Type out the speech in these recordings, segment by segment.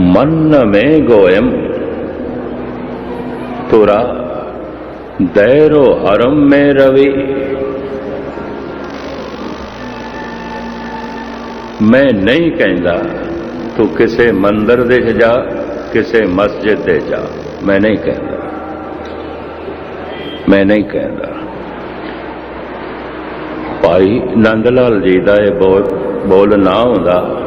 ਮਨ ਮੈਂ ਗੋਇਮ ਤੁਰਾ ਦੈਰੋ ਹਰਮ ਮੇ ਰਵੀ। ਮੈਂ ਨਹੀਂ ਕਹਿੰਦਾ, ਤੂੰ ਕਿਸੇ ਮੰਦਰ ਦੇ ਜਾ, ਕਿਸੇ ਮਸਜਿਦ ਦੇ ਜਾ। ਮੈਂ ਨਹੀਂ ਕਹਿੰਦਾ। ਮੈਂ ਨਹੀਂ ਕਹਿੰਦਾ। ਭਾਈ ਨੰਦ ਲਾਲ ਜੀ ਦਾ ਇਹ ਬੋਲ ਬੋਲ ਨਾ ਹੁੰਦਾ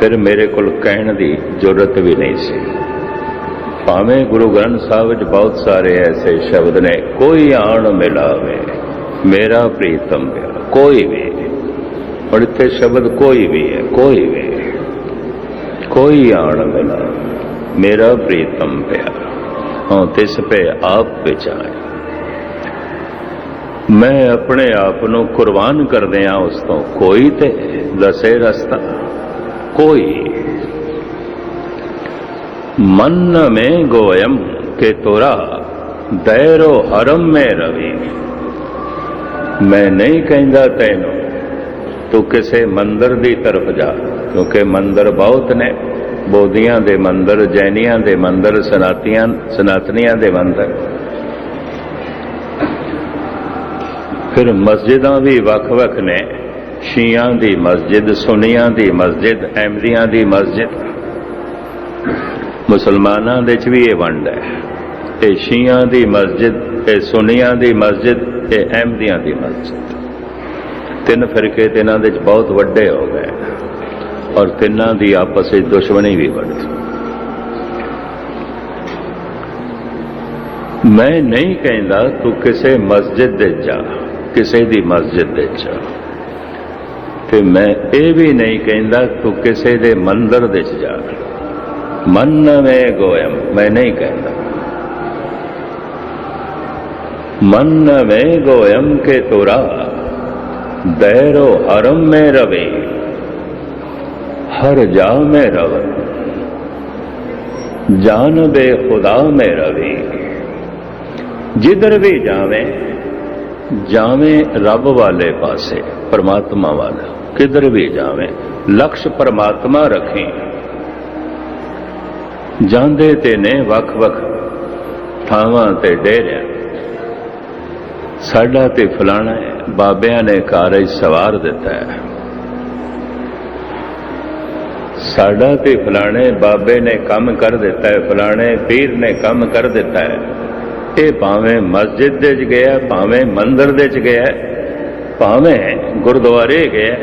ਫਿਰ ਮੇਰੇ ਕੋਲ ਕਹਿਣ ਦੀ ਜ਼ਰੂਰਤ ਵੀ ਨਹੀਂ ਸੀ। ਭਾਵੇਂ ਗੁਰੂ ਗ੍ਰੰਥ ਸਾਹਿਬ ਵਿੱਚ ਬਹੁਤ ਸਾਰੇ ਐਸੇ ਸ਼ਬਦ ਨੇ, ਕੋਈ ਆਣ ਮਿਲਾਵੇ, ਮੇਰਾ ਪ੍ਰੀਤਮ ਪਿਆਰਾ, ਕੋਈ ਵੀ। ਔਰ ਇੱਥੇ ਸ਼ਬਦ ਕੋਈ ਵੀ ਹੈ, ਕੋਈ ਵੀ। ਕੋਈ ਆਣ ਮਿਲਾਵੇ, ਮੇਰਾ ਪ੍ਰੀਤਮ ਪਿਆਰਾ। ਹਾਂ, ਤਿਸ ਪੇ ਆਪ ਵਿਚਾਰ। ਮੈਂ ਆਪਣੇ ਆਪ ਨੂੰ ਕੁਰਬਾਨ ਕਰਦਿਆਂ ਉਸ ਤੋਂ ਕੋਈ ਤੇ ਦਸੇ ਰਸਤਾ ਕੋਈ ਮਨ में ਗੋਇਮ ਕੇ ਤੋਰਾ ਦੈਰੋ ਹਰਮ ਮੇ ਰਵੀ ਮੈਂ ਨਹੀਂ ਕਹਿੰਦਾ ਤੈਨੂੰ ਤੂੰ ਕਿਸੇ ਮੰਦਰ ਦੀ ਤਰਫ ਜਾ ਕਿਉਂਕਿ ਮੰਦਰ ਬਹੁਤ ਨੇ ਬੋਧੀਆਂ ਦੇ ਮੰਦਰ ਜੈਨੀਆਂ ਦੇ ਮੰਦਰ ਸਨਾਤੀਆਂ ਸਨਾਤਨੀਆਂ ਦੇ ਮੰਦਰ ਫਿਰ ਮਸਜਿਦਾਂ ਵੀ ਵੱਖ-ਵੱਖ ਨੇ ਸ਼ੀਆਂ ਦੀ ਮਸਜਿਦ, ਸੁਨੀਆਂ ਦੀ ਮਸਜਿਦ ਅਹਿਮਦੀਆਂ ਦੀ ਮਸਜਿਦ। ਮੁਸਲਮਾਨਾਂ ਦੇ ਚ ਵੀ ਇਹ ਵੰਡ ਹੈ। ਇਹ ਸ਼ੀਆਂ ਦੀ ਮਸਜਿਦ, ਇਹ ਸੁਨੀਆਂ ਦੀ ਮਸਜਿਦ, ਇਹ ਅਹਿਮਦੀਆਂ ਦੀ ਮਸਜਿਦ। ਤਿੰਨ ਫਿਰਕੇ ਤੇ ਇਹਨਾਂ ਦੇ ਚ ਬਹੁਤ ਵੱਡੇ ਹੋ ਗਏ। ਔਰ ਤਿੰਨਾਂ ਦੀ ਆਪਸ ਵਿੱਚ ਦੁਸ਼ਮਣੀ ਵੀ ਵੱਧ ਮੈਂ ਨਹੀਂ ਕਹਿੰਦਾ ਤੂੰ ਕਿਸੇ ਮਸਜਿਦ ਦੇ ਜਾ, ਕਿਸੇ ਦੀ ਮਸਜਿਦ ਦੇ ਜਾ। ਤੇ ਮੈਂ ਇਹ ਵੀ ਨਹੀਂ ਕਹਿੰਦਾ ਤੂੰ ਕਿਸੇ ਦੇ ਮੰਦਰ ਦੇ ਚ ਜਾ ਮਨ में ਗੋਇਮ ਮੈਂ ਨਹੀਂ ਕਹਿੰਦਾ ਮਨ में ਗੋਇਮ ਕੇ ਤੋਰਾ ਦੈਰੋ ਹਰਮ में ਰਵੇ ਹਰ ਜਾ में ਰਵ ਜਾਨ ਬੇ ਖੁਦਾ में ਰਵੇ ਜਿੱਧਰ ਵੀ ਜਾਵੇਂ ਜਾਵੇਂ ਰੱਬ ਵਾਲੇ ਪਾਸੇ ਪਰਮਾਤਮਾ ਵਾਲਾ ਕਿਧਰ ਵੀ ਜਾਵੇਂ, ਲਕਸ਼ ਪਰਮਾਤਮਾ ਰੱਖੀ। ਜਾਂਦੇ ਤੇ ਨੇ ਵੱਖ-ਵੱਖ ਥਾਵਾਂ ਤੇ ਡੇਰਿਆਂ। ਸਾਡਾ ਤੇ ਫਲਾਣਾ ਬਾਬਿਆਂ ਨੇ ਕਾਰਜ ਸਵਾਰ ਦਿੱਤਾ ਹੈ। ਸਾਡਾ ਤੇ ਫਲਾਣੇ ਬਾਬੇ ਨੇ ਕੰਮ ਕਰ ਦਿੱਤਾ ਹੈ, ਫਲਾਣੇ ਪੀਰ ਨੇ ਕੰਮ ਕਰ ਦਿੱਤਾ ਹੈ। ਇਹ ਭਾਵੇਂ ਮਸਜਿਦ ਦੇ ਚ ਗਿਆ, ਭਾਵੇਂ ਮੰਦਰ ਦੇ ਚ ਗਿਆ ਭਾਵੇਂ ਗੁਰਦੁਆਰੇ ਗਿਆ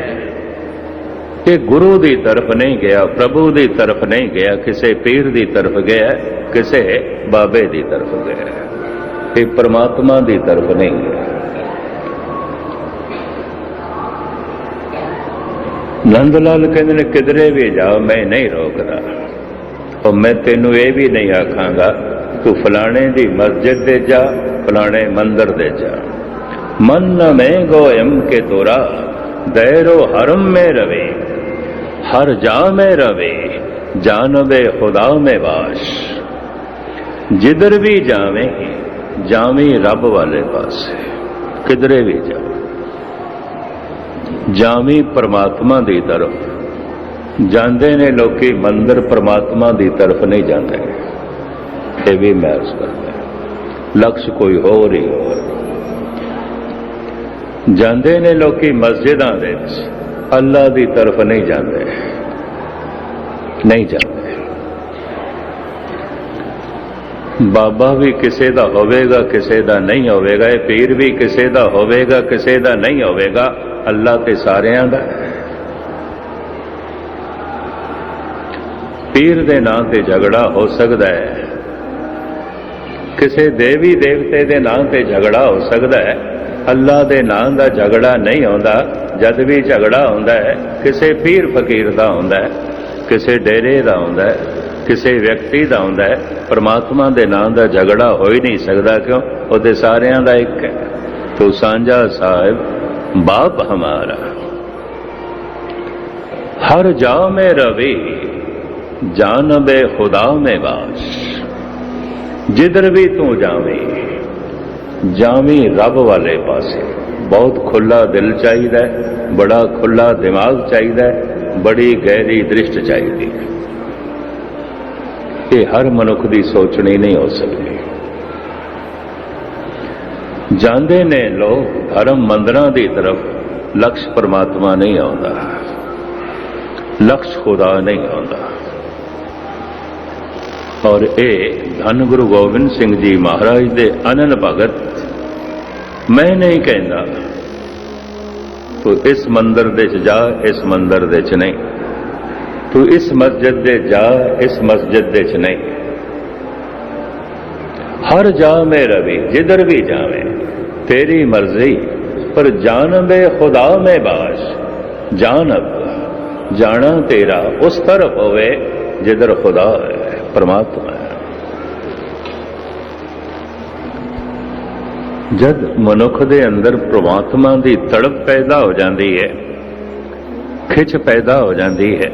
ਇਹ ਗੁਰੂ ਦੀ ਤਰਫ ਨਹੀਂ ਗਿਆ, ਪ੍ਰਭੂ ਦੀ ਤਰਫ ਨਹੀਂ ਗਿਆ, ਕਿਸੇ ਪੀਰ ਦੀ ਤਰਫ ਗਿਆ, ਕਿਸੇ ਬਾਬੇ ਦੀ ਤਰਫ ਗਿਆ ਇਹ ਪ੍ਰਮਾਤਮਾ ਦੀ ਤਰਫ ਨਹੀਂ ਗਿਆ। ਨੰਦ ਲਾਲ ਕਹਿੰਦੇ ਨੇ, ਕਿਧਰੇ ਵੀ ਜਾ ਮੈਂ ਨਹੀਂ ਰੋਕਦਾ। ਉਹ ਮੈਂ ਤੈਨੂੰ ਇਹ ਵੀ ਨਹੀਂ ਆਖਾਂਗਾ, ਤੂੰ ਫਲਾਣੇ ਦੀ ਮਸਜਿਦ ਦੇ ਜਾ, ਫਲਾਣੇ ਮੰਦਰ ਦੇ ਜਾ। ਮਨ में ਗੋਇਮ ਕੇ ਤੋਰਾ ਦੈਰੋ ਹਰਮ में ਰਵੇ ਹਰ ਜਾ में ਰਵੇ ਜਾਨਵੇ ਖੁਦਾ में ਵਾਸ਼ ਜਿੱਧਰ ਵੀ ਜਾਵੇਂ ਜਾਵੇਂ ਰੱਬ ਵਾਲੇ ਪਾਸੇ ਕਿਧਰੇ ਵੀ ਜਾ ਜਾਵੇਂ ਪਰਮਾਤਮਾ ਦੀ ਤਰਫ ਜਾਂਦੇ ਨੇ ਲੋਕੀ ਮੰਦਰ ਪਰਮਾਤਮਾ ਦੀ ਤਰਫ ਨਹੀਂ ਜਾਂਦੇ ਇਹ ਵੀ ਮਹਿਸ ਕਰਦੇ ਲਕਸ਼ ਕੋਈ ਹੋਰ ਹੀ ਹੋਰ ਜਾਂਦੇ ਨੇ ਲੋਕੀ ਮਸਜਿਦਾਂ ਦੇ ਵਿੱਚ। ਅੱਲਾ ਦੀ ਤਰਫ ਨਹੀਂ ਜਾਂਦੇ। ਨਹੀਂ ਜਾਂਦੇ। ਬਾਬਾ ਵੀ ਕਿਸੇ ਦਾ ਹੋਵੇਗਾ, ਕਿਸੇ ਦਾ ਨਹੀਂ ਹੋਵੇਗਾ। ਇਹ ਪੀਰ ਵੀ ਕਿਸੇ ਦਾ ਹੋਵੇਗਾ, ਕਿਸੇ ਦਾ ਨਹੀਂ ਹੋਵੇਗਾ। ਅੱਲਾ ਤੇ ਸਾਰਿਆਂ ਦਾ। ਪੀਰ ਦੇ ਨਾਂ ਤੇ ਝਗੜਾ ਹੋ ਸਕਦਾ ਹੈ। ਕਿਸੇ ਦੇਵੀ ਦੇਵਤੇ ਦੇ ਨਾਂ ਤੇ ਝਗੜਾ ਹੋ ਸਕਦਾ ਹੈ। ਅੱਲਾ ਦੇ ਨਾਂ ਦਾ ਝਗੜਾ ਨਹੀਂ ਆਉਂਦਾ। ਜਦ ਵੀ ਝਗੜਾ ਹੁੰਦਾ ਹੈ, ਕਿਸੇ ਪੀਰ ਫਕੀਰ ਦਾ ਹੁੰਦਾ ਹੈ, ਕਿਸੇ ਡੇਰੇ ਦਾ ਹੁੰਦਾ ਹੈ, ਕਿਸੇ ਵਿਅਕਤੀ ਦਾ ਹੁੰਦਾ ਹੈ, ਪਰਮਾਤਮਾ ਦੇ ਨਾਂ ਦਾ ਝਗੜਾ ਹੋ ਹੀ ਨਹੀਂ ਸਕਦਾ ਕਿਉਂ? ਉਹਦੇ ਸਾਰਿਆਂ ਦਾ ਇੱਕ ਹੈ। ਤੋ ਸਾਂਝਾ ਸਾਹਿਬ, ਬਾਪ ਹਮਾਰਾ। ਹਰ ਜਾ ਮੈਂ ਰਵੇ, ਜਾਨਬੇ ਖੁਦਾ ਮੇ ਬਾਸ ਜਿੱਧਰ ਵੀ ਤੂੰ ਜਾਵੇਂ ਜਾਵੇਂ ਰੱਬ ਵਾਲੇ ਪਾਸੇ। ਬਹੁਤ ਖੁੱਲਾ ਦਿਲ ਚਾਹੀਦਾ ਹੈ, ਬੜਾ ਖੁੱਲਾ ਦਿਮਾਗ ਚਾਹੀਦਾ ਹੈ, ਬੜੀ ਗਹਿਰੀ ਦ੍ਰਿਸ਼ਟ ਚਾਹੀਦੀ ਇਹ ਹਰ ਮਨੁੱਖ ਦੀ ਸੋਚਣੀ ਨਹੀਂ ਹੋ ਸਕਦੀ। ਜਾਂਦੇ ਨੇ ਲੋਕ ਧਰਮ ਮੰਦਰਾਂ ਦੀ ਤਰਫ, ਲਕਸ਼ ਪਰਮਾਤਮਾ ਨਹੀਂ ਆਉਂਦਾ। ਲਕਸ਼ ਖੁਦਾ ਨਹੀਂ ਆਉਂਦਾ। ਔਰ ਇਹ ਧੰਨ ਗੁਰੂ ਗੋਬਿੰਦ ਸਿੰਘ ਜੀ ਮਹਾਰਾਜ ਦੇ ਅਨਨ ਭਗਤ ਮੈਂ ਨਹੀਂ ਕਹਿੰਦਾ। ਤੂੰ ਇਸ ਮੰਦਰ ਦੇ ਚ ਜਾ, ਇਸ ਮੰਦਰ ਦੇ ਚ ਨਹੀਂ। ਤੂੰ ਇਸ ਮਸਜਿਦ ਦੇ ਜਾ, ਇਸ ਮਸਜਿਦ ਦੇ ਚ ਨਹੀਂ। ਹਰ ਜਾ ਮੈਂ ਰਵੀ, ਜਿੱਧਰ ਵੀ ਜਾਵੇਂ, ਤੇਰੀ ਮਰਜ਼ੀ, ਪਰ ਜਾਣਦੇ ਖੁਦਾ ਮੇ ਬਾਸ਼। ਜਾਣਬ, ਜਾਣਾ ਤੇਰਾ, ਉਸ ਤਰਫ ਹੋਵੇ, ਜਿਧਰ ਖੁਦਾ ਹੈ, ਪਰਮਾਤਮਾ ਜਦ ਮਨੁੱਖ ਦੇ ਅੰਦਰ ਪ੍ਰਮਾਤਮਾ ਦੀ ਤੜਪ ਪੈਦਾ ਹੋ ਜਾਂਦੀ ਹੈ, ਖਿੱਚ ਪੈਦਾ ਹੋ ਜਾਂਦੀ ਹੈ,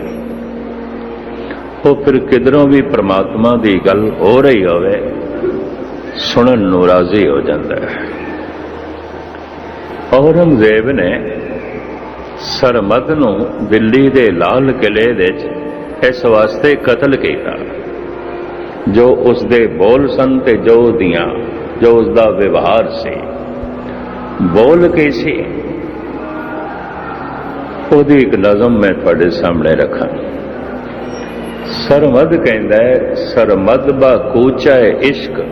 ਉਹ ਫਿਰ ਕਿਧਰੋਂ ਵੀ ਪ੍ਰਮਾਤਮਾ ਦੀ ਗੱਲ ਹੋ ਰਹੀ ਹੋਵੇ, ਸੁਣਨ ਨੂੰ ਰਾਜ਼ੀ ਹੋ ਜਾਂਦਾ ਹੈ। ਔਰੰਗਜ਼ੇਬ ਨੇ ਸਰਮਦ ਨੂੰ ਦਿੱਲੀ ਦੇ ਲਾਲ ਕਿਲੇ ਵਿੱਚ ਇਸ ਵਾਸਤੇ ਕਤਲ ਕੀਤਾ, ਜੋ ਉਸ ਦੇ ਬੋਲ ਸਨ ਤੇ ਜੋ ਦੀਆਂ ਜੋ ਉਸ ਦਾ ਵਿਵਹਾਰ ਸੀ, ਬੋਲ ਕੇ ਸੀ, ਉਹਦੀ ਇੱਕ ਨਜ਼ਮ ਮੈਂ ਤੁਹਾਡੇ ਸਾਹਮਣੇ ਰੱਖਾਂ। ਸਰਮਦ ਕਹਿੰਦਾ ਹੈ, ਸਰਮਦ ਬਾ ਕੂਚਾ ਇਸ਼ਕ,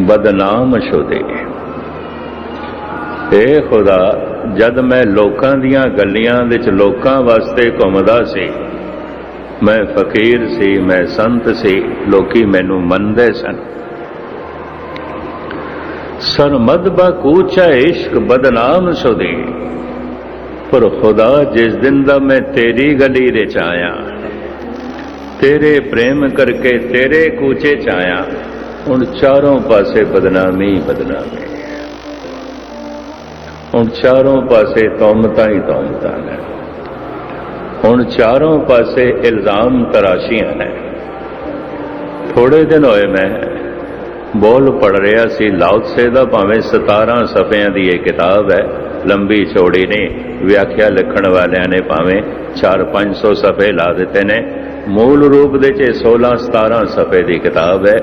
ਬਦਨਾਮ ਸ਼ੁਦੇ। ਏ ਖੁਦਾ, ਜਦ ਮੈਂ ਲੋਕਾਂ ਦੀਆਂ ਗੱਲੀਆਂ ਵਿੱਚ ਲੋਕਾਂ ਵਾਸਤੇ ਘੁੰਮਦਾ ਸੀ, ਮੈਂ ਫਕੀਰ ਸੀ, ਮੈਂ ਸੰਤ ਸੀ, ਲੋਕੀ ਮੈਨੂੰ ਮੰਨਦੇ ਸਨ। ਸਰਮਦ ਬਾ ਕੂਚਾ ਇਸ਼ਕ ਬਦਨਾਮ ਸੁਦੀ ਪਰ ਖੁਦਾ ਜਿਸ ਦਿਨ ਦਾ ਮੈਂ ਤੇਰੀ ਗਲੀ ਵਿੱਚ ਆਇਆ, ਤੇਰੇ ਪ੍ਰੇਮ ਕਰਕੇ ਤੇਰੇ ਕੂਚੇ ਚ ਆਇਆ, ਹੁਣ ਚਾਰੋਂ ਪਾਸੇ ਬਦਨਾਮੀ ਬਦਨਾਮੀ। ਹੁਣ ਚਾਰੋਂ ਪਾਸੇ ਤੌਮਤਾਂ ਹੀ ਤੌਮਤਾਂ ਨੇ। ਹੁਣ ਚਾਰੋਂ ਪਾਸੇ ਇਲਜ਼ਾਮ ਤਰਾਸ਼ੀਆਂ ਨੇ। ਥੋੜੇ ਦਿਨ ਹੋਏ ਮੈਂ ਬੋਲ ਪੜ ਰਿਹਾ ਸੀ ਲਾਉਤਸੇ ਦਾ ਭਾਵੇਂ 17 ਸਫ਼ਿਆਂ ਦੀ ਇਹ ਕਿਤਾਬ ਹੈ, ਲੰਬੀ ਚੌੜੀ ਨੇ ਵਿਆਖਿਆ ਲਿਖਣ ਵਾਲਿਆਂ ਨੇ ਭਾਵੇਂ 4-500 ਸਫ਼ੇ ਲਾ ਦਿੱਤੇ ਨੇ। ਮੂਲ ਰੂਪ ਦੇ ਚ 16-17 ਸਫ਼ੇ ਦੀ ਕਿਤਾਬ ਹੈ,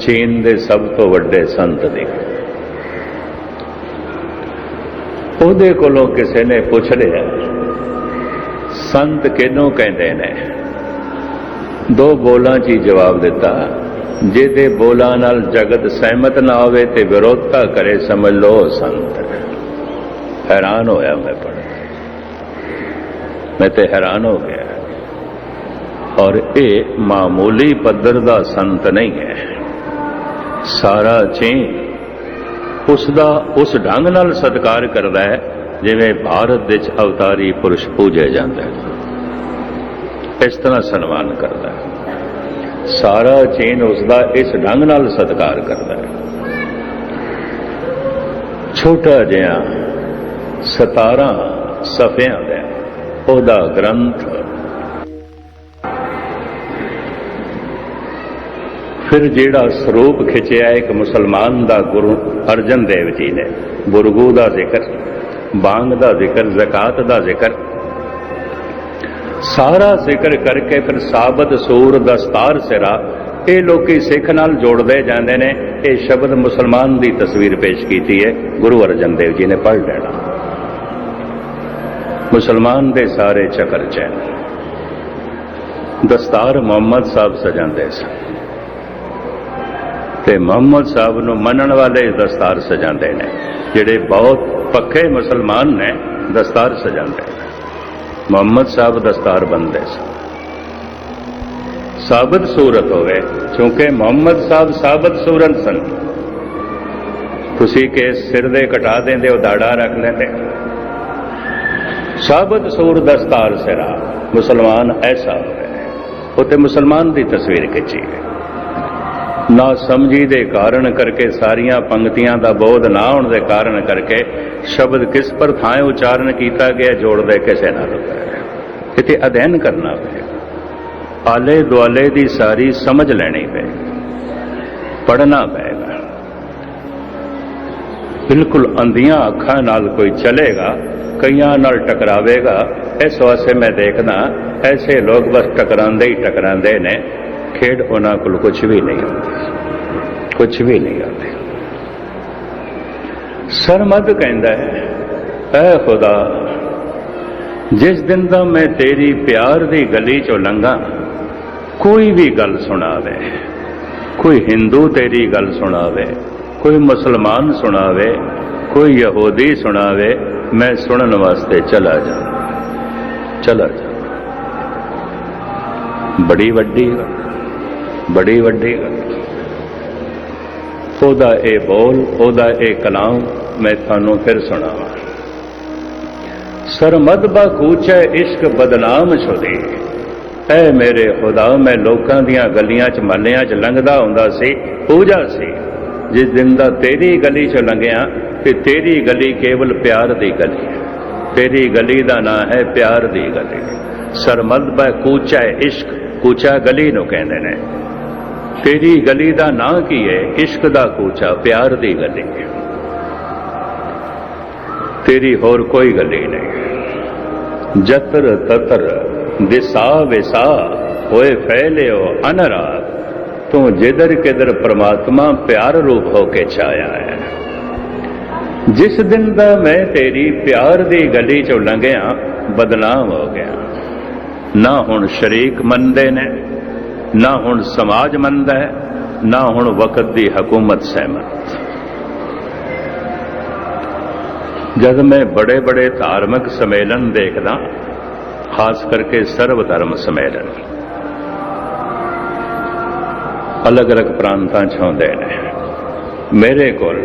ਚੀਨ ਦੇ ਸਭ ਤੋਂ ਵੱਡੇ ਸੰਤ ਦੀ। ਉਹਦੇ ਕੋਲੋਂ ਕਿਸੇ ਨੇ ਪੁੱਛ ਲਿਆ, ਸੰਤ ਕਿਹਨੂੰ ਕਹਿੰਦੇ ਨੇ? ਦੋ ਬੋਲਾਂ 'ਚ ਹੀ ਜਵਾਬ ਦਿੱਤਾ ਜਿਹਦੇ ਬੋਲਾਂ ਨਾਲ ਜਗਤ ਸਹਿਮਤ ਨਾ ਹੋਵੇ ਤੇ ਵਿਰੋਧਤਾ ਕਰੇ, ਸਮਝ ਲਓ ਸੰਤ। ਹੈਰਾਨ ਹੋਇਆ ਮੈਂ ਪੜ੍ਹ ਮੈਂ ਤੇ ਹੈਰਾਨ ਹੋ ਗਿਆ। ਔਰ ਇਹ ਮਾਮੂਲੀ ਪੱਧਰ ਦਾ ਸੰਤ ਨਹੀਂ ਹੈ। ਸਾਰਾ ਚੀਨ ਉਸ ਦਾ ਉਸ ਢੰਗ ਨਾਲ ਸਤਿਕਾਰ ਕਰਦਾ ਹੈ, ਜਿਵੇਂ ਭਾਰਤ ਵਿੱਚ ਅਵਤਾਰੀ ਪੁਰਸ਼ ਪੂਜੇ ਜਾਂਦੇ ਇਸ ਤਰ੍ਹਾਂ ਸਨਮਾਨ ਕਰਦਾ ਹੈ। ਸਾਰਾ ਚੇਨ ਉਸ ਦਾ ਇਸ ਢੰਗ ਨਾਲ ਸਤਿਕਾਰ ਕਰਦਾ ਹੈ। ਛੋਟਾ ਜਿਹਾ 17 ਸਫ਼ਿਆਂ ਦਾ ਉਹਦਾ ਗ੍ਰੰਥ। ਫਿਰ ਜਿਹੜਾ ਸਰੂਪ ਖਿੱਚਿਆ ਇੱਕ ਮੁਸਲਮਾਨ ਦਾ ਗੁਰੂ ਅਰਜਨ ਦੇਵ ਜੀ ਨੇ। ਗੁਰਗੂ ਦਾ ਜ਼ਿਕਰ, ਬਾਂਗ ਦਾ ਜ਼ਿਕਰ, ਜ਼ਕਾਤ ਦਾ ਜ਼ਿਕਰ ਸਾਰਾ ਜ਼ਿਕਰ ਕਰਕੇ ਫਿਰ ਸਾਬਤ ਸੂਰ ਦਸਤਾਰ ਸਿਰਾ, ਇਹ ਲੋਕੀ ਸਿੱਖ ਨਾਲ ਜੋੜਦੇ ਜਾਂਦੇ ਨੇ, ਇਹ ਸ਼ਬਦ ਮੁਸਲਮਾਨ ਦੀ ਤਸਵੀਰ ਪੇਸ਼ ਕੀਤੀ ਹੈ, ਗੁਰੂ ਅਰਜਨ ਦੇਵ ਜੀ ਨੇ ਪੜ੍ਹ ਲੈਣਾ। ਮੁਸਲਮਾਨ ਦੇ ਸਾਰੇ ਚੱਕਰ ਚੈਨ ਦਸਤਾਰ ਮੁਹੰਮਦ ਸਾਹਿਬ ਸਜਾਉਂਦੇ ਸਨ। ਤੇ ਮੁਹੰਮਦ ਸਾਹਿਬ ਨੂੰ ਮੰਨਣ ਵਾਲੇ ਦਸਤਾਰ ਸਜਾਉਂਦੇ ਨੇ, ਜਿਹੜੇ ਬਹੁਤ ਪੱਕੇ ਮੁਸਲਮਾਨ ਨੇ, ਦਸਤਾਰ ਸਜਾਉਂਦੇ ਨੇ। ਮੁਹੰਮਦ ਸਾਹਿਬ ਦਸਤਾਰ ਬੰਦੇ ਸਨ ਸਾਬਤ ਸੂਰਤ ਹੋਵੇ, ਕਿਉਂਕਿ ਮੁਹੰਮਦ ਸਾਹਿਬ ਸਾਬਤ ਸੂਰਤ ਸਨ। ਤੁਸੀਂ ਕੇ ਸਿਰ ਦੇ ਘਟਾ ਦਿੰਦੇ ਉਹ ਦਾੜਾ ਰੱਖ ਲੈਂਦੇ? ਸਾਬਤ ਸੂਰ ਦਸਤਾਰ ਸਿਰਾ, ਮੁਸਲਮਾਨ ਐਸਾ ਹੋਵੇ। ਉਤੇ ਮੁਸਲਮਾਨ ਦੀ ਤਸਵੀਰ ਖਿੱਚੀ ਹੈ ਨਾ ਸਮਝੀ ਦੇ ਕਾਰਨ ਕਰਕੇ ਸਾਰੀਆਂ ਪੰਕਤੀਆਂ ਦਾ ਬੋਧ ਨਾ ਹੋਣ ਦੇ ਕਾਰਨ ਕਰਕੇ ਸ਼ਬਦ ਕਿਸ ਪਰ ਥਾਂ ਉਚਾਰਨ ਕੀਤਾ ਗਿਆ ਜੋੜਦੇ ਕਿਸੇ ਨਾਲ ਹੋਵੇ ਅਧਿਐਨ ਕਰਨਾ ਪਏਗਾ ਆਲੇ ਦੁਆਲੇ ਦੀ ਸਾਰੀ ਸਮਝ ਲੈਣੀ ਪਏਗੀ ਪੜਨਾ ਪਏਗਾ। ਬਿਲਕੁਲ ਅੰਧੀਆਂ ਅੱਖਾਂ ਨਾਲ ਕੋਈ ਚਲੇਗਾ, ਕਈਆਂ ਨਾਲ ਟਕਰਾਵੇਗਾ। ਇਸ ਵਾਸਤੇ ਮੈਂ ਦੇਖਦਾ, ਐਸੇ ਲੋਕ ਬਸ ਟਕਰਾਉਂਦੇ ਹੀ ਟਕਰਾਉਂਦੇ ਨੇ। ਖੇਡ, ਉਹਨਾਂ ਕੋਲ ਕੁਝ ਵੀ ਨਹੀਂ ਹੁੰਦੀ ਕੁਝ ਵੀ ਨਹੀਂ ਆਉਂਦੀ। ਸਰਮਦ ਕਹਿੰਦਾ ਹੈ, ਐ ਖੁਦਾ, ਜਿਸ ਦਿਨ ਦਾ ਮੈਂ ਤੇਰੀ ਪਿਆਰ ਦੀ ਗਲੀ ਚੋਂ ਲੰਘਾਂ, ਕੋਈ ਵੀ ਗੱਲ ਸੁਣਾਵੇ, ਕੋਈ ਹਿੰਦੂ ਤੇਰੀ ਗੱਲ ਸੁਣਾਵੇ, ਕੋਈ ਮੁਸਲਮਾਨ ਸੁਣਾਵੇ, ਕੋਈ ਯਹੂਦੀ ਸੁਣਾਵੇ, ਮੈਂ ਸੁਣਨ ਵਾਸਤੇ ਚਲਾ ਜਾ। ਚਲਾ ਜਾ। ਬੜੀ ਵੱਡੀ ਗੱਲ ਬੜੀ ਵੱਡੀ ਗੱਲ। ਉਹਦਾ ਇਹ ਬੋਲ, ਉਹਦਾ ਇਹ ਕਲਾਮ ਮੈਂ ਤੁਹਾਨੂੰ ਫਿਰ ਸੁਣਾਵਾਂ। ਸਰਮਦ ਬਾ ਕੂਚੈ ਇਸ਼ਕ ਬਦਨਾਮ ਛੁਦੇ। ਐ ਮੇਰੇ ਖੁਦਾ, ਮੈਂ ਲੋਕਾਂ ਦੀਆਂ ਗਲੀਆਂ 'ਚ ਮਹੱਲਿਆਂ 'ਚ ਲੰਘਦਾ ਹੁੰਦਾ ਸੀ, ਪੂਜਾ ਸੀ। ਜਿਸ ਦਿਨ ਦਾ ਤੇਰੀ ਗਲੀ 'ਚ ਲੰਘਿਆ, ਤੇ ਤੇਰੀ ਗਲੀ ਕੇਵਲ ਪਿਆਰ ਦੀ ਗਲੀ ਹੈ। ਤੇਰੀ ਗਲੀ ਦਾ ਨਾਂ ਹੈ ਪਿਆਰ ਦੀ ਗਲੀ। ਸਰਮਦ ਬਾ ਕੂਚਾ ਇਸ਼ਕ, ਕੂਚਾ ਗਲੀ ਨੂੰ ਕਹਿੰਦੇ ਨੇ। ਤੇਰੀ ਗਲੀ ਦਾ ਨਾਂ ਕੀ ਹੈ? ਇਸ਼ਕ ਦਾ ਕੂਚਾ, ਪਿਆਰ ਦੀ ਗਲੀ। ਤੇਰੀ ਹੋਰ ਕੋਈ ਗਲੀ ਨਹੀਂ। ਜਤਰ ਤਤਰ, ਦਿਸਾ ਵਿਸਾ, ਹੋਏ ਫੈਲਿਓ ਅਨਰਾਗ। ਤੂੰ ਜਿੱਧਰ ਕਿਧਰ ਪ੍ਰਮਾਤਮਾ ਪਿਆਰ ਰੂਪ ਹੋ ਕੇ ਛਾਇਆ ਹੈ। ਜਿਸ ਦਿਨ ਦਾ ਮੈਂ ਤੇਰੀ ਪਿਆਰ ਦੀ ਗਲੀ ਚੋਂ ਲੰਘਿਆ, ਬਦਨਾਮ ਹੋ ਗਿਆ। ਨਾ ਹੁਣ ਸ਼ਰੀਕ ਮੰਨਦੇ ਨੇ ਨਾ ਹੁਣ ਸਮਾਜ ਮੰਨਦਾ ਹੈ, ਨਾ ਹੁਣ ਵਕਤ ਦੀ ਹਕੂਮਤ ਸਹਿਮਤ। ਜਦ ਮੈਂ ਬੜੇ ਬੜੇ ਧਾਰਮਿਕ ਸੰਮੇਲਨ ਦੇਖਦਾ, ਖਾਸ ਕਰਕੇ ਸਰਵ ਧਰਮ ਸੰਮੇਲਨ ਅਲੱਗ ਅਲੱਗ ਪ੍ਰਾਂਤਾਂ ਚ ਹੁੰਦੇ ਨੇ। ਮੇਰੇ ਕੋਲ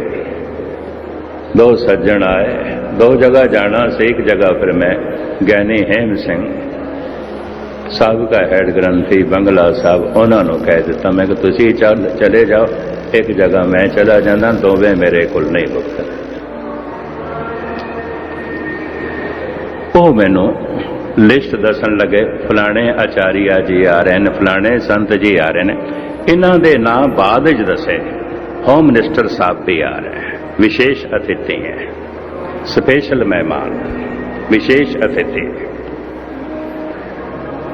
ਦੋ ਸੱਜਣ ਆਏ, ਦੋ ਜਗ੍ਹਾ ਜਾਣਾ ਸੀ, ਇੱਕ ਜਗ੍ਹਾ ਫਿਰ ਮੈਂ ਗਿਆਨੀ ਹੇਮ ਸਿੰਘ ਸਾਬਕਾ ਹੈਡ ਗ੍ਰੰਥੀ ਬੰਗਲਾ ਸਾਹਿਬ, ਉਹਨਾਂ ਨੂੰ ਕਹਿ ਦਿੱਤਾ। ਮੈਂ ਕਿ ਤੁਸੀਂ ਚਲੇ ਜਾਓ। ਇੱਕ ਜਗ੍ਹਾ ਮੈਂ ਚਲਾ ਜਾਂਦਾ, ਦੋਵੇਂ ਮੇਰੇ ਕੋਲ ਨਹੀਂ ਬੁਖਤ ਉਹ ਮੈਨੂੰ ਲਿਸਟ ਦੱਸਣ ਲੱਗੇ, ਫਲਾਣੇ ਆਚਾਰੀਆ ਜੀ ਆ ਰਹੇ ਨੇ, ਫਲਾਣੇ ਸੰਤ ਜੀ ਆ ਰਹੇ ਨੇ। ਇਹਨਾਂ ਦੇ ਨਾਂ ਬਾਅਦ ਵਿੱਚ ਦੱਸੇ। ਹੋਮ ਮਿਨਿਸਟਰ ਸਾਹਿਬ ਵੀ ਆ ਰਹੇ ਵਿਸ਼ੇਸ਼ ਅਤਿਥੀ ਹੈ। ਸਪੈਸ਼ਲ ਮਹਿਮਾਨ। ਵਿਸ਼ੇਸ਼ ਅਤਿਥੀ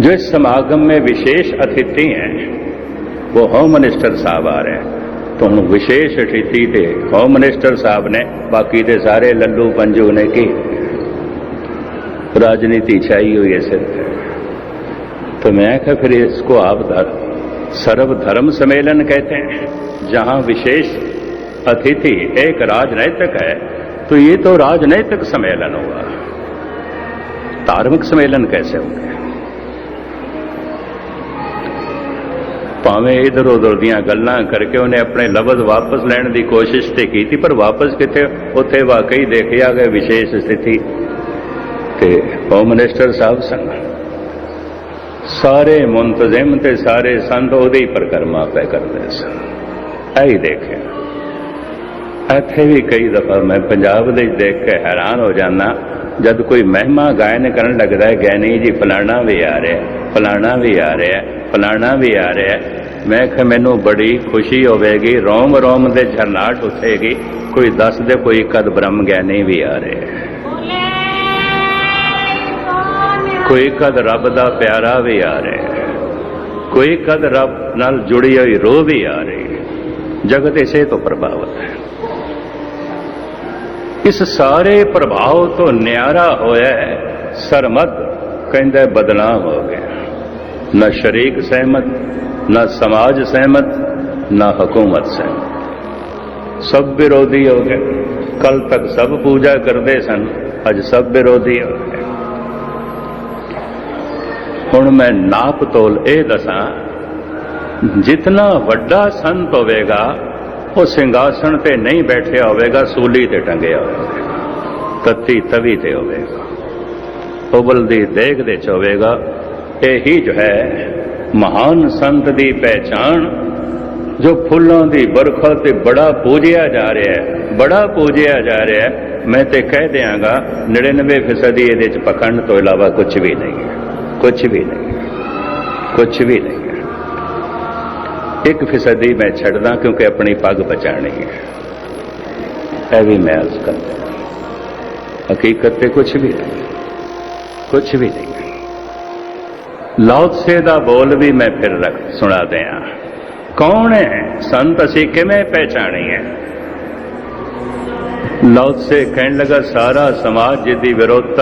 जो इस समागम में विशेष अतिथि हैं, वो होम मिनिस्टर साहब आ रहे हैं। तो हम विशेष अतिथि थे। होम मिनिस्टर साहब ने, बाकी दे सारे लल्लू पंजू ने की। राजनीति छाई हुई है सिर पे। तो मैं कहा, फिर इसको आप धर- सर्व धर्म सम्मेलन कहते हैं, जहाँ विशेष अतिथि, एक राजनैतिक है तो ये तो राजनैतिक सम्मेलन हुआ धार्मिक सम्मेलन कैसे हो गया ਭਾਵੇਂ ਇਧਰ ਉਧਰ ਦੀਆਂ ਗੱਲਾਂ ਕਰਕੇ ਉਹਨੇ ਆਪਣੇ ਲਫ਼ਜ਼ ਵਾਪਸ ਲੈਣ ਦੀ ਕੋਸ਼ਿਸ਼ ਤੇ ਕੀਤੀ, ਪਰ ਵਾਪਸ ਕਿੱਥੇ? ਉੱਥੇ ਵਾਕਈ ਦੇਖਿਆ ਗਿਆ ਵਿਸ਼ੇਸ਼ ਸਥਿਤੀ। ਤੇ ਹੋਮ ਮਿਨਿਸਟਰ ਸਾਹਿਬ ਸਨ ਸਾਰੇ ਮੁੰਤਜ਼ਮ ਤੇ ਸਾਰੇ ਸੰਤ ਉਹਦੇ ਹੀ ਪ੍ਰਕਰਮਾ ਪੈ ਕਰਦੇ ਸਨ। ਐ ਦੇਖਿਆ। ਇੱਥੇ ਵੀ ਕਈ ਦਫਾ ਮੈਂ ਪੰਜਾਬ ਦੇ ਦੇਖ ਕੇ ਹੈਰਾਨ ਹੋ ਜਾਂਦਾ, ਜਦ ਕੋਈ ਮਹਿਮਾ ਗਾਇਨ ਕਰਨ ਲੱਗਦਾ ਹੈ ਗੈਨੀ ਜੀ, ਫਲਾਣਾ ਵੀ ਆ ਰਿਹਾ, ਫਲਾਣਾ ਵੀ ਆ ਰਿਹਾ ਫਲਾਣਾ ਵੀ ਆ ਰਿਹਾ ਮੈਂ ਕਿ ਮੈਨੂੰ ਬੜੀ ਖੁਸ਼ੀ ਹੋਵੇਗੀ, ਰੋਮ ਰੋਮ ਦੇ ਝਰਨਾਟ ਉੱਠੇਗੀ। ਕੋਈ ਦੱਸ ਦੇ, ਕੋਈ ਕਦ ਬ੍ਰਹਮ ਗਿਆਨੀ ਵੀ ਆ ਰਿਹਾ ਕੋਈ ਕਦ ਰੱਬ ਦਾ ਪਿਆਰਾ ਵੀ ਆ ਰਿਹਾ ਕੋਈ ਕਦ ਰੱਬ ਨਾਲ ਜੁੜੀ ਹੋਈ ਰੋਹ ਵੀ ਆ ਰਹੀ ਜਗਤ ਇਸੇ ਤੋਂ ਪ੍ਰਭਾਵਿਤ ਹੈ। ਇਸ ਸਾਰੇ ਪ੍ਰਭਾਵ ਤੋਂ ਨਿਆਰਾ ਹੋਇਆ ਸਰਮਦ ਕਹਿੰਦਾ, ਬਦਨਾਮ ਹੋ ਗਿਆ ਨਾ ਸ਼ਰੀਕ ਸਹਿਮਤ ਨਾ ਸਮਾਜ ਸਹਿਮਤ ਨਾ ਹਕੂਮਤ ਸਹਿਮਤ ਸਭ ਵਿਰੋਧੀ ਹੋ ਗਏ ਕੱਲ ਤੱਕ ਸਭ ਪੂਜਾ ਕਰਦੇ ਸਨ ਅੱਜ ਸਭ ਵਿਰੋਧੀ ਹੋ ਗਏ ਹੁਣ ਮੈਂ ਨਾਪ ਤੋਲ ਇਹ ਦੱਸਾਂ ਜਿਤਨਾ ਵੱਡਾ ਸੰਤ ਹੋਵੇਗਾ ਉਹ ਸਿੰਘਾਸਣ ਤੇ ਨਹੀਂ ਬੈਠਿਆ ਹੋਵੇਗਾ ਸੂਲੀ ਤੇ ਟੰਗਿਆ ਹੋਵੇਗਾ ਤੱਤੀ ਤਵੀ ਤੇ ਹੋਵੇਗਾ ਉਬਲ ਦੀ ਦੇਖ ਦੇ ਚ ਹੋਵੇਗਾ ਇਹੀ ਜੋ ਹੈ ਮਹਾਨ ਸੰਤ ਦੀ ਪਹਿਚਾਣ, ਜੋ ਫੁੱਲਾਂ ਦੀ ਬਰਖਾ ਤੇ ਬੜਾ ਪੂਜਿਆ ਜਾ ਰਿਹਾ ਹੈ, ਬੜਾ ਪੂਜਿਆ ਜਾ ਰਿਹਾ ਹੈ, ਮੈਂ ਤੇ ਕਹਿ ਦਿਆਂਗਾ 99% ਇਹਦੇ ਚ ਪਖੰਡ ਤੋਂ ਇਲਾਵਾ ਕੁਝ ਵੀ ਨਹੀਂ ਹੈ ਕੁਝ ਵੀ ਨਹੀਂ ਹੈ ਕੁਝ ਵੀ ਨਹੀਂ ਹੈ। ਇੱਕ ਫੀਸਦੀ ਮੈਂ ਛੱਡਦਾ ਕਿਉਂਕਿ ਆਪਣੀ ਪੱਗ ਬਚਾਣੀ ਹੈ। ਇਹ ਵੀ ਮੈਂ ਅਰਜ਼ ਕਰਦਾ ਹਕੀਕਤ ਤੇ ਕੁਝ ਵੀ ਨਹੀਂ ਕੁਝ ਵੀ ਨਹੀਂ। ਲਾਉਤਸੇ ਦਾ ਬੋਲ ਵੀ ਮੈਂ ਫਿਰ ਰੱਖ, ਸੁਣਾ ਦਿਆਂ। ਕੌਣ ਹੈ? ਸੰਤ ਅਸੀਂ ਕਿਵੇਂ ਪਹਿਚਾਣੀਏ ਲਾਉਤਸੇ ਕਹਿਣ ਲੱਗਾ, ਸਾਰਾ ਸਮਾਜ ਜਿਹਦੀ ਵਿਰੋਧਤਾ